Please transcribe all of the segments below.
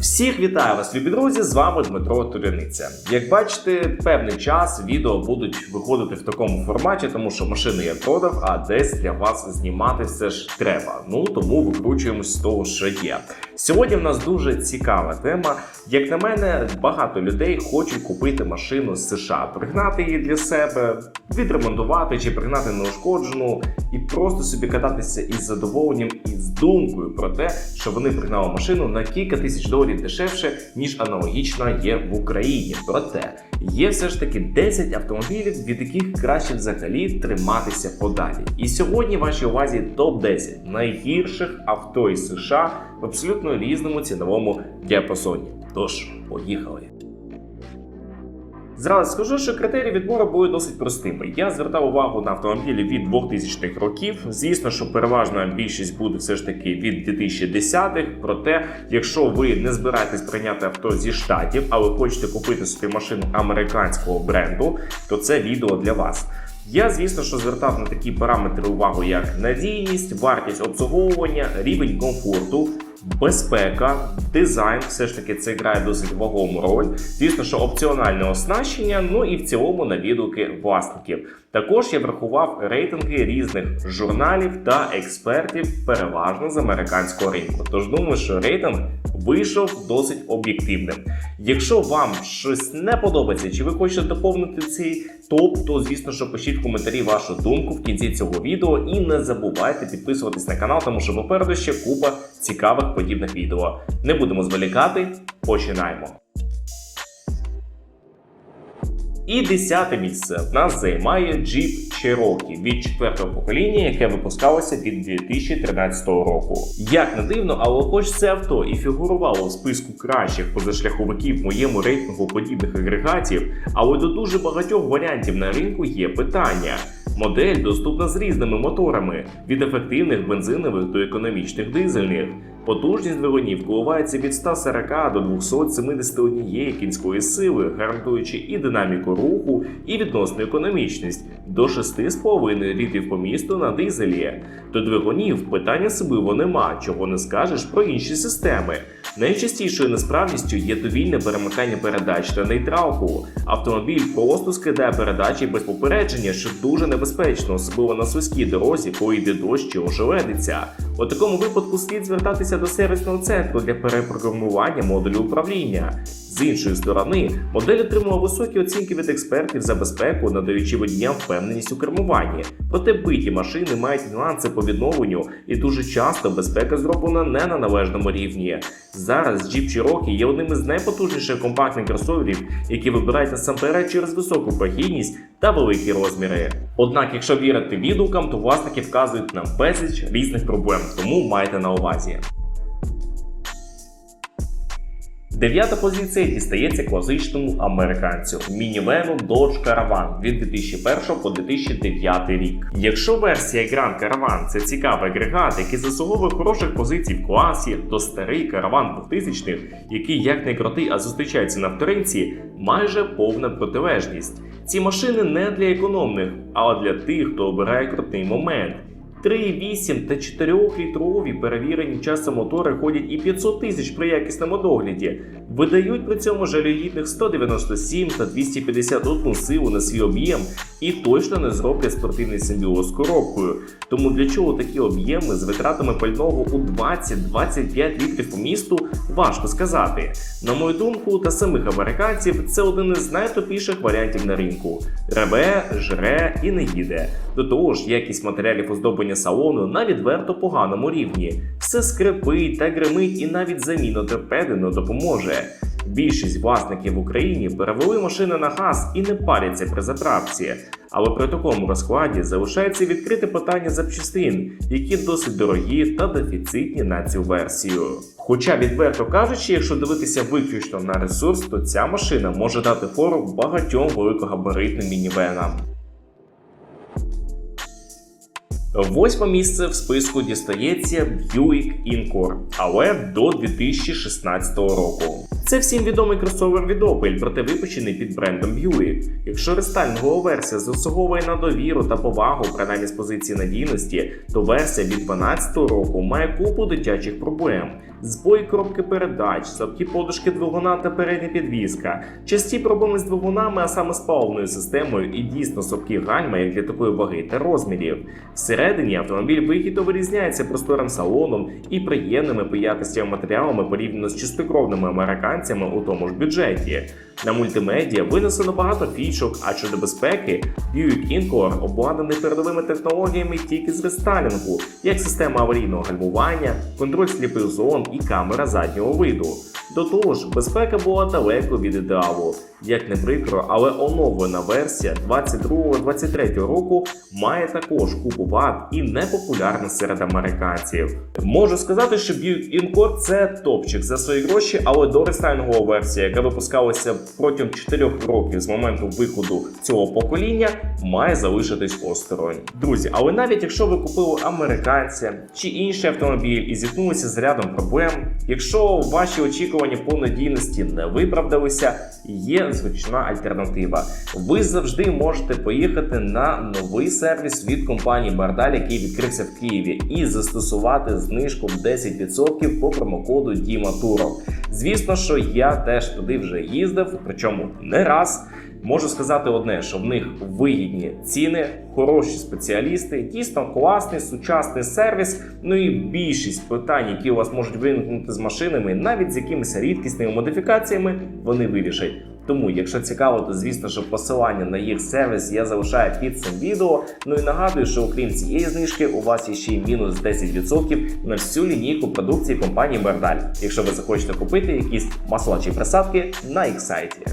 Всіх вітаю вас, любі друзі! З вами Дмитро Туряниця. Як бачите, певний час відео будуть виходити в такому форматі, тому що машини я продав, а десь для вас знімати все ж треба. Ну тому викручуємось з того, що є. Сьогодні в нас дуже цікава тема. Як на мене, багато людей хочуть купити машину з США, пригнати її для себе, відремонтувати чи пригнати неушкоджену і просто собі кататися із задоволенням і з думкою про те, що вони пригнали машину на кілька тисяч доларів дешевше, ніж аналогічна є в Україні. Проте є все ж таки 10 автомобілів, від яких краще взагалі триматися подалі. І сьогодні вашій увазі топ 10 найгірших авто із США в абсолютно різному ціновому діапазоні. Тож, поїхали. Зразу скажу, що критерії відбору були досить простими. Я звертав увагу на автомобілі від 2000-х років. Звісно, що переважна більшість буде все ж таки від 2010-х. Проте, якщо ви не збираєтесь прийняти авто зі штатів, а ви хочете купити собі машину американського бренду, то це відео для вас. Я, звісно, що звертав на такі параметри увагу, як надійність, вартість обслуговування, рівень комфорту, безпека, дизайн. Все ж таки це грає досить вагому роль. Звісно, що опціональне оснащення, ну і в цілому на відгуки власників. Також я врахував рейтинги різних журналів та експертів, переважно з американського ринку. Тож думаю, що рейтинг вийшов досить об'єктивним. Якщо вам щось не подобається, чи ви хочете доповнити цей топ, то звісно, що пишіть в коментарі вашу думку в кінці цього відео і не забувайте підписуватись на канал, тому що попереду ще купа цікавих подібних відео. Не будемо зволікати, починаємо. І десяте місце в нас займає Jeep Cherokee від четвертого покоління, яке випускалося від 2013 року. Як не дивно, але хоч це авто і фігурувало в списку кращих позашляховиків в моєму рейтингу подібних агрегатів, але до дуже багатьох варіантів на ринку є питання. Модель доступна з різними моторами від ефективних бензинових до економічних дизельних. Потужність двигунів коливається від 140 до 271 кінської сили, гарантуючи і динаміку руху, і відносну економічність до 6,5 літрів по місту на дизелі. До двигунів питання особливо нема, чого не скажеш про інші системи. Найчастішою несправністю є довільне перемикання передач та нейтралку. Автомобіль просто скидає передачі без попередження, що дуже небезпечно, особливо на слизькій дорозі, коли йде дощ чи ожеледиться. У такому випадку слід звертатися до сервісного центру для перепрограмування модулю управління. З іншої сторони, модель отримала високі оцінки від експертів за безпеку, надаючи водіям впевненість у кермуванні. Проте биті машини мають нюанси по відновленню, і дуже часто безпека зроблена не на належному рівні. Зараз Jeep Cherokee є одним із найпотужніших компактних кросоверів, які вибирають насамперед через високу прохідність та великі розміри. Однак, якщо вірити відгукам, то власники вказують на безліч різних проблем, тому майте на увазі. Дев'ята позиція дістається класичному американцю мінівену Dodge Caravan від 2001 по 2009 рік. Якщо версія Grand Caravan це цікавий агрегат, який заслуговує хороших позицій в класі, то старий Caravan 2000 х який як не крутий, а зустрічається на вторинці, майже повна протилежність. Ці машини не для економних, а для тих, хто обирає крутий момент. 3,8 та 4-літрові перевірені часом мотори ходять і 500 тисяч при якісному догляді, видають при цьому жалюгідних 197 та 251 силу на свій об'єм і точно не зроблять спортивний симбіоз коробкою. Тому для чого такі об'єми з витратами пального у 20-25 літрів по місту важко сказати. На мою думку, та самих американців це один із найтопіших варіантів на ринку. Реве, жре і не їде. До того ж, якість матеріалів оздоблення салону на відверто поганому рівні. Все скрипить та гримить, і навіть заміна торпеди не допоможе. Більшість власників в Україні перевели машини на газ і не паряться при заправці. Але при такому розкладі залишається відкрите питання запчастин, які досить дорогі та дефіцитні на цю версію. Хоча, відверто кажучи, якщо дивитися виключно на ресурс, то ця машина може дати фору багатьом великогабаритним мінівенам. Восьме місце в списку дістається Buick Encore, але до 2016 року. Це всім відомий кросовер від Opel, проте випущений під брендом Buick. Якщо рестайлінгова версія заслуговує на довіру та повагу, принаймні з позиції надійності, то версія від 2012 року має купу дитячих проблем. Збої коробки передач, слабкі подушки двигуна та передня підвізка, часті проблеми з двигунами, а саме з паливною системою і дійсно слабкі гальма, як для такої ваги та розмірів. Всередині автомобіль вихідно вирізняється просторим салоном і приємними по якості матеріалами порівняно з чистокровними американцями у тому ж бюджеті. На мультимедіа винесено багато фішок, а щодо безпеки, Buick Encore обладнаний передовими технологіями тільки з рестайлінгу, як система аварійного гальмування, контроль сліпих зон і камера заднього виду. До того ж, безпека була далеко від ідеалу. Як не прикро, але оновлена версія 22-23 року має також купу вад і непопулярна серед американців. Можу сказати, що Encore – це топчик за свої гроші, але до рестайлінгова версія, яка випускалася протягом 4 років з моменту виходу цього покоління, має залишитись осторонь. Друзі, але навіть якщо ви купили американця чи інший автомобіль і зіткнулися з рядом проблем, якщо ваші очікування по надійності не виправдалися, є звична альтернатива. Ви завжди можете поїхати на новий сервіс від компанії Бардаль, який відкрився в Києві, і застосувати знижку в 10% по промокоду Діма Турок. Звісно, що я теж туди вже їздив, причому не раз. Можу сказати одне, що в них вигідні ціни, хороші спеціалісти, дійсно класний сучасний сервіс. Ну і більшість питань, які у вас можуть виникнути з машинами, навіть з якимись рідкісними модифікаціями, вони вирішать. Тому, якщо цікаво, то звісно, що посилання на їх сервіс я залишаю під цим відео. Ну і нагадую, що окрім цієї знижки, у вас є ще й мінус 10% на всю лінійку продукції компанії Бердаль, якщо ви захочете купити якісь масла чи присадки на їх сайті.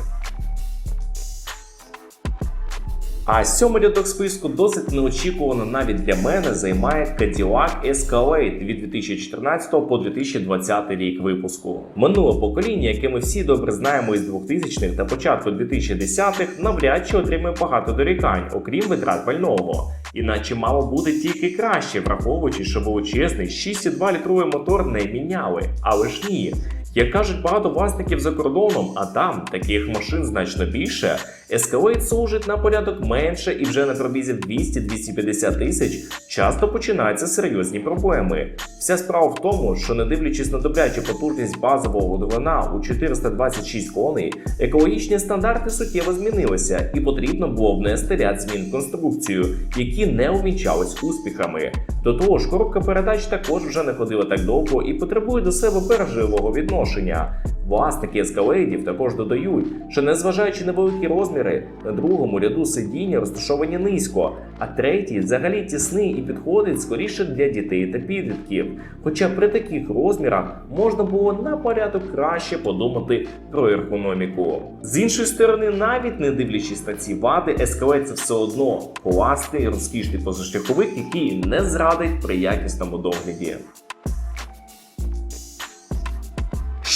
А сьомий рядок списку досить неочікувано навіть для мене займає Cadillac Escalade від 2014 по 2020 рік випуску. Минуле покоління, яке ми всі добре знаємо із 2000-х та початку 2010-х, навряд чи отримує багато дорікань, окрім витрат пального. Іначе мало бути тільки краще, враховуючи, що величезний 6,2 літровий мотор не міняли. Але ж ні. Як кажуть багато власників за кордоном, а там таких машин значно більше, Escalade служить на порядок менше і вже на пробізі 200-250 тисяч часто починаються серйозні проблеми. Вся справа в тому, що не дивлячись на добрячу потужність базового двигуна у 426 коней, екологічні стандарти суттєво змінилися, і потрібно було внести ряд змін в конструкцію, які не увінчались успіхами. До того ж, коробка передач також вже не ходила так довго і потребує до себе бережливого відношення. Власники ескалейдів також додають, що незважаючи на великі розміри, на другому ряду сидіння розташовані низько, а третій взагалі тісний і підходить скоріше для дітей та підлітків. Хоча при таких розмірах можна було на порядок краще подумати про ергономіку. З іншої сторони, навіть не дивлячись на ці вади, Escalade це все одно класний розкішний позашляховик, який не зрадить при якісному догляді.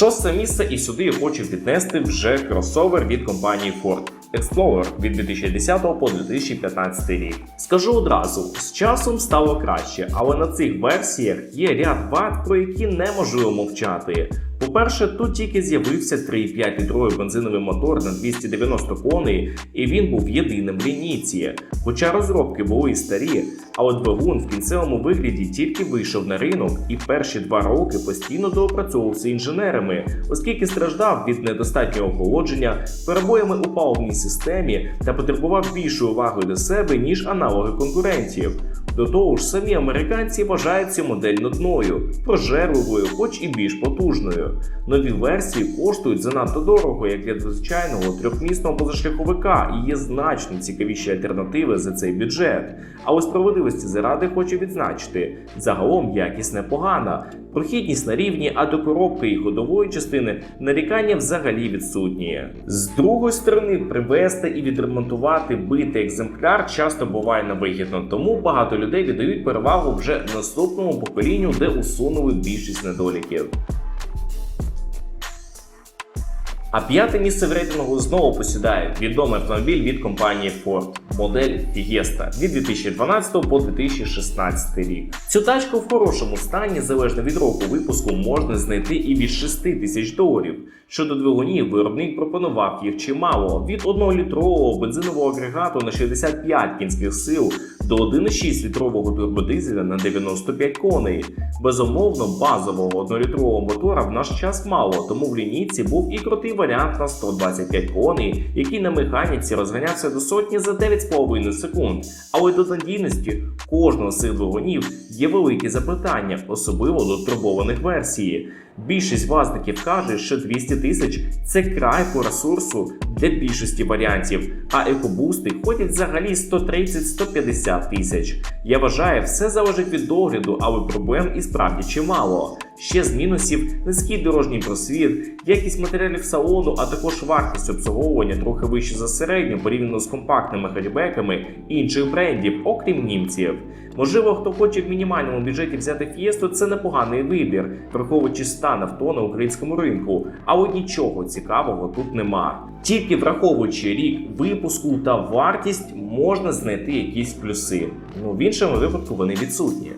Шосте місце і сюди я хочу віднести вже кросовер від компанії Ford. Explorer від 2010 по 2015 рік. Скажу одразу, з часом стало краще, але на цих версіях є ряд вад, про які неможливо мовчати. По-перше, тут тільки з'явився 3,5 літровий бензиновий мотор на 290 коней, і він був єдиним в лінійці. Хоча розробки були і старі, але двигун в кінцевому вигляді тільки вийшов на ринок і перші два роки постійно доопрацьовувався інженерами, оскільки страждав від недостатнього охолодження, перебоями у паливній системі та потребував більшої уваги до себе, ніж аналоги конкурентів. До того ж, самі американці вважають цю модель нудною, прожерливою, хоч і більш потужною. Нові версії коштують занадто дорого, як для звичайного трьохмісного позашляховика, і є значно цікавіші альтернативи за цей бюджет. Але справедливості заради хочу відзначити: загалом якість непогана, прохідність на рівні, а до коробки і ходової частини нарікання взагалі відсутні. З другої сторони, привезти і відремонтувати битий екземпляр часто буває невигідно, тому багато людей віддають перевагу вже наступному поколінню, де усунули більшість недоліків. А п'яте місце в рейтингу знову посідає відомий автомобіль від компанії Ford модель Fiesta від 2012 по 2016 рік. Цю тачку в хорошому стані, залежно від року випуску, можна знайти і від 6 тисяч доларів. Щодо двигунів, виробник пропонував їх чимало: від 1-літрового бензинового агрегату на 65 кінських сил до 1,6 літрового турбодизеля на 95 коней. Безумовно, базового 1-літрового мотора в наш час мало, тому в лінійці був і крутий варіант на 125 коней, який на механіці розганявся до сотні за 9,5 секунд. Але до надійності кожного з цих двигунів є великі запитання, особливо до турбованих версій. Більшість власників каже, що 200 тисяч це край по ресурсу для більшості варіантів, а екобусти ходять взагалі 130-150 тисяч. Я вважаю, все залежить від догляду, але проблем і справді чимало. Ще з мінусів низький дорожній просвіт, якість матеріалів салону, а також вартість обслуговування трохи вище за середню порівняно з компактними хетчбеками інших брендів, окрім німців. Можливо, хто хоче в мінімальному бюджеті взяти фієсту, це непоганий вибір, враховуючи стан авто на українському ринку, але нічого цікавого тут нема. Тільки враховуючи рік випуску та вартість, можна знайти якісь плюси. Ну в іншому випадку вони відсутні.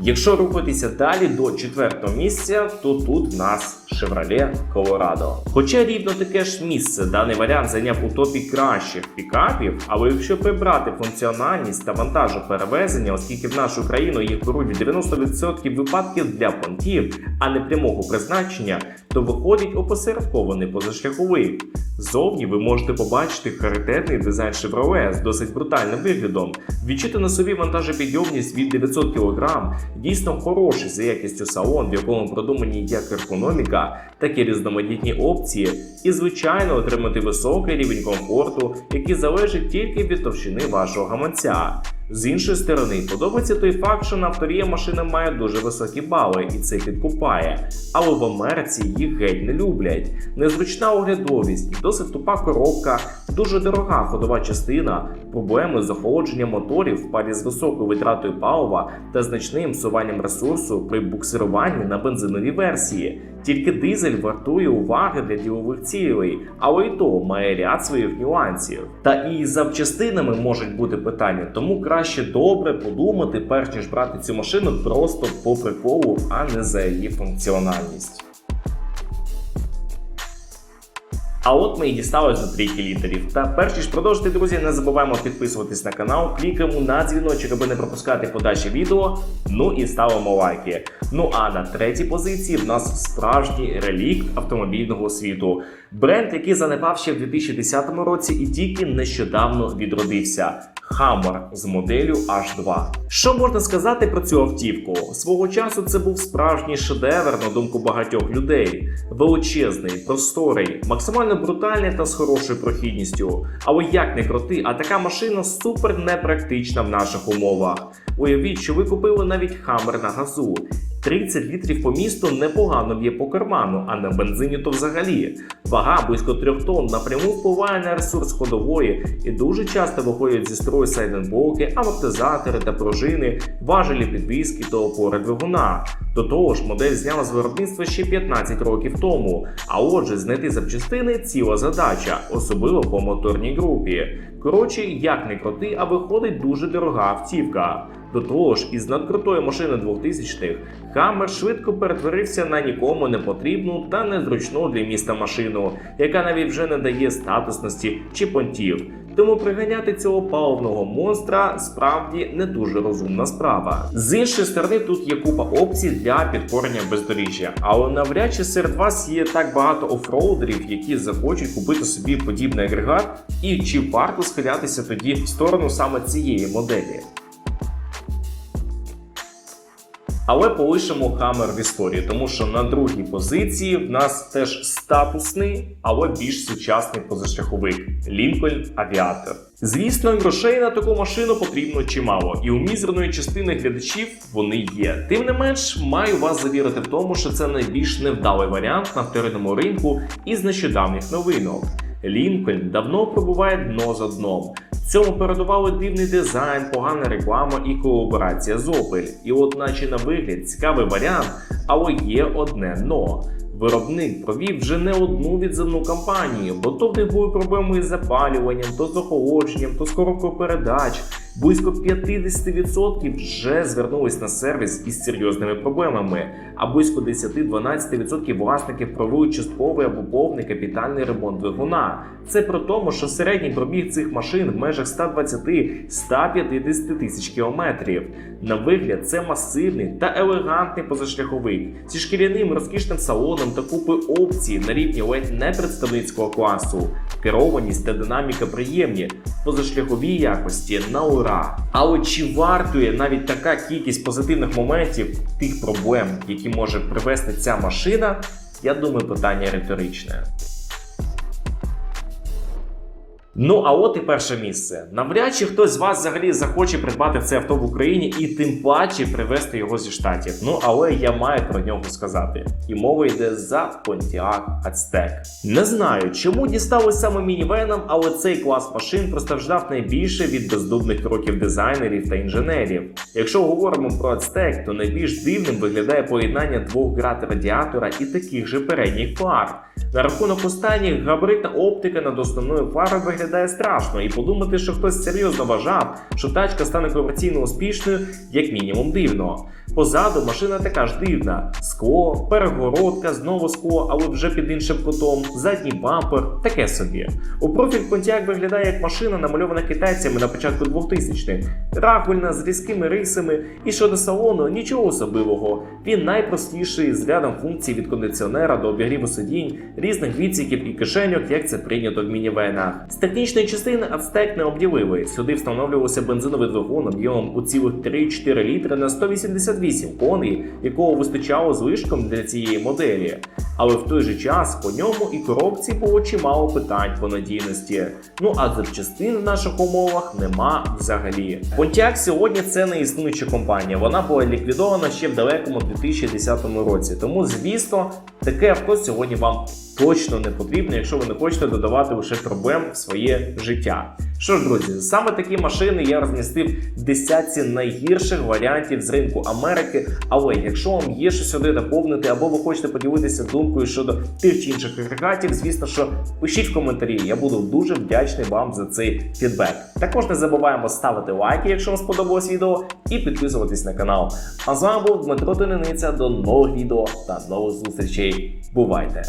Якщо рухатися далі до четвертого місця, то тут в нас Chevrolet Colorado. Хоча рівно таке ж місце даний варіант зайняв у топі кращих пікапів, але якщо прибрати функціональність та вантажоперевезення, оскільки в нашу країну їх беруть в 90% випадків для понтів, а не прямого призначення, то виходить опосередкований позашляховик. Зовні ви можете побачити характерний дизайн Chevrolet з досить брутальним виглядом. Відчути на собі вантажопідйомність від 900 кг, дійсно хороший за якістю салон, в якому продумані як ергономіка, так і різноманітні опції, і, звичайно, отримати високий рівень комфорту, який залежить тільки від товщини вашого гаманця. З іншої сторони, подобається той факт, що на авторія машина має дуже високі бали, і це підкупає. Але в Америці їх геть не люблять. Незручна оглядовість досить тупа коробка, дуже дорога ходова частина, проблеми з охолодженням моторів в парі з високою витратою палива та значним всуванням ресурсу при буксируванні на бензиновій версії. Тільки дизель вартує уваги для ділових цілей, але і то має ряд своїх нюансів. Та і з запчастинами можуть бути питання, тому краще добре подумати, перш ніж брати цю машину просто по приколу, а не за її функціональність. А от ми і дістались до трійки лідерів. Та перш ніж продовжити, друзі, не забуваємо підписуватись на канал, клікаємо на дзвіночок, аби не пропускати подальші відео. Ну і ставимо лайки. Ну а на третій позиції в нас справжній релікт автомобільного світу. Бренд, який занепав ще в 2010 році і тільки нещодавно відродився. Hammer з моделлю H2. Що можна сказати про цю автівку? Свого часу це був справжній шедевр, на думку багатьох людей. Величезний, просторий, максимально брутальний та з хорошою прохідністю. Але як не крути, а така машина супер непрактична в наших умовах. Уявіть, що ви купили навіть Хамер на газу. 30 літрів по місту непогано б'є по карману, а на бензині то взагалі. Вага близько 3 тонн напряму впливає на ресурс ходової і дуже часто виходять зі строю сайденблоки, амортизатори та пружини, важелі підвіски та опори двигуна. До того ж, модель зняла з виробництва ще 15 років тому. А отже, знайти запчастини ціла задача, особливо по моторній групі. Коротше, як не крути, а виходить дуже дорога автівка. До того ж, із надкрутої машини 2000-х Хаммер швидко перетворився на нікому не потрібну та незручну для міста машину, яка навіть вже не дає статусності чи понтів. Тому приганяти цього паливного монстра справді не дуже розумна справа. З іншої сторони, тут є купа опцій для підкорення бездоріжжя, але навряд чи серед вас є так багато офроудерів, які захочуть купити собі подібний агрегат, і чи варто схилятися тоді в сторону саме цієї моделі. Але полишимо Хаммер в історії, тому що на другій позиції в нас теж статусний, але більш сучасний позашляховик Lincoln Aviator. Звісно, грошей на таку машину потрібно чимало, і у мізерної частини глядачів вони є. Тим не менш, маю вас завірити в тому, що це найбільш невдалий варіант на вторинному ринку із нещодавніх новинок. Лінкольн давно пробуває дно за дном. Цьому передували дивний дизайн, погана реклама і колаборація з Opel. І от, наче на вигляд, цікавий варіант, але є одне но. Виробник провів вже не одну відзивну кампанію, бо то в них були проблеми із запалюванням, то з охолодженням, то з коробкою передач. Близько 50% вже звернулись на сервіс із серйозними проблемами, а близько 10-12% власників провели частковий або повний капітальний ремонт двигуна. Це при тому, що середній пробіг цих машин в межах 120-150 тисяч кілометрів. На вигляд, це масивний та елегантний позашляховик зі шкіряним розкішним салоном та купи опцій на рівні ледь не представницького класу. Керованість та динаміка приємні, позашляхові якості на ура. Але чи вартує навіть така кількість позитивних моментів тих проблем, які може привести ця машина? Я думаю, питання риторичне. Ну а от і перше місце. Навряд чи хтось з вас взагалі захоче придбати це авто в Україні і тим паче привезти його зі штатів. Ну але я маю про нього сказати. І мова йде за Pontiac Aztek. Не знаю, чому дісталось саме мінівенам, але цей клас машин постраждав найбільше від бездумних кроків дизайнерів та інженерів. Якщо говоримо про Aztek, то найбільш дивним виглядає поєднання двох град радіатора і таких же передніх фар. На рахунок останніх габаритна оптика над основною фарою страшно, і подумати, що хтось серйозно вважав, що тачка стане комерційно успішною, як мінімум дивно. Позаду машина така ж дивна: скло, перегородка, знову скло, але вже під іншим кутом, задній бампер, таке собі. У профіль Pontiac виглядає як машина, намальована китайцями на початку 2000-х, рагульна з різкими рисами, і щодо салону нічого особливого. Він найпростіший з рядом функцій від кондиціонера до обігріву сидінь, різних відсіків і кишеньок, як це прийнято в мінівенах. Технічної частини Aztek не обділили. Сюди встановлювався бензиновий двигун об'ємом у цілих 3-4 літри на 188 коней, якого вистачало злишком для цієї моделі. Але в той же час по ньому і коробці було чимало питань по надійності. Ну а запчастин в наших умовах нема взагалі. Pontiac сьогодні це не існуюча компанія. Вона була ліквідована ще в далекому 2010 році. Тому, звісно, таке авто сьогодні вам точно не потрібно, якщо ви не хочете додавати лише проблем в своє життя. Що ж, друзі, саме такі машини я розмістив в десятці найгірших варіантів з ринку Америки. Але якщо вам є що сюди доповнити, або ви хочете поділитися думкою щодо тих чи інших агрегатів, звісно, що пишіть в коментарі. Я буду дуже вдячний вам за цей фідбек. Також не забуваємо ставити лайки, якщо вам сподобалось відео, і підписуватись на канал. А з вами був Дмитро Тининиця. До нових відео та нових зустрічей. Бувайте!